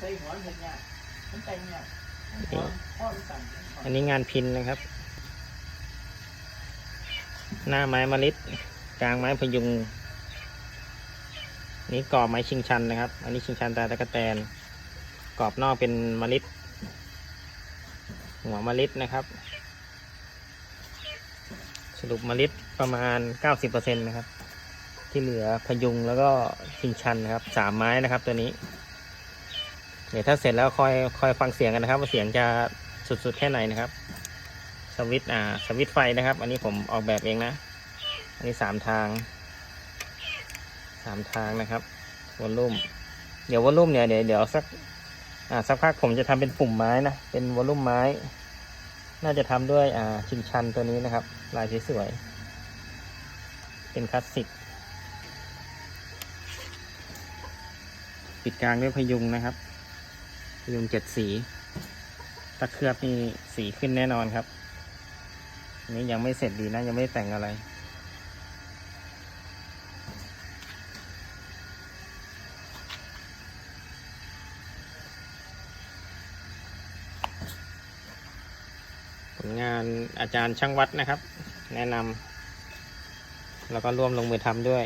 ใส่หัวเห็นเนี่ยมันแต่งเนี่ยหัวพ่อมันสั่งอันนี้งานพินนะครับ หน้าไม้มะลิดกลางไม้พยุง นี่กรอบไม้ชิงชันนะครับ อันนี้ชิงชันตาตะกะแตนกรอบนอกเป็นมะลิดหัวมะลิดนะครับ สรุปมะลิดประมาณ 90%นะครับ ที่เหลือพยุงแล้วก็ชิงชันนะครับสามไม้นะครับตัวนี้ เดี๋ยวถ้าเสร็จแล้วคอยคอยฟังเสียงกันนะครับ ว่าเสียงจะสุดๆแค่ไหนนะครับ สวิตอ่าสวิตไฟนะครับ อันนี้ผมออกแบบเองนะ อันนี้สามทางสามทางนะครับวอลลุ่มเดี๋ยววอลลุ่มเนี่ยเดี๋ยวเดี๋ยวสักอ่าสักพักผมจะทำเป็นปุ่มไม้นะเป็นวอลลุ่มไม้ น่าจะทำด้วยอ่าชิงชันตัวนี้นะครับ ลายสวยๆเป็นคลาสสิกปิดกลางด้วยพยุงนะครับ ยุงเจ็ดสีตะเคลือบนี่สีขึ้นแน่นอนครับนี้ยังไม่เสร็จดีนะ ยังไม่แต่งอะไร ผลงานอาจารย์ช่างวัดนะครับ แนะนำแล้วก็ร่วมลงมือทำด้วย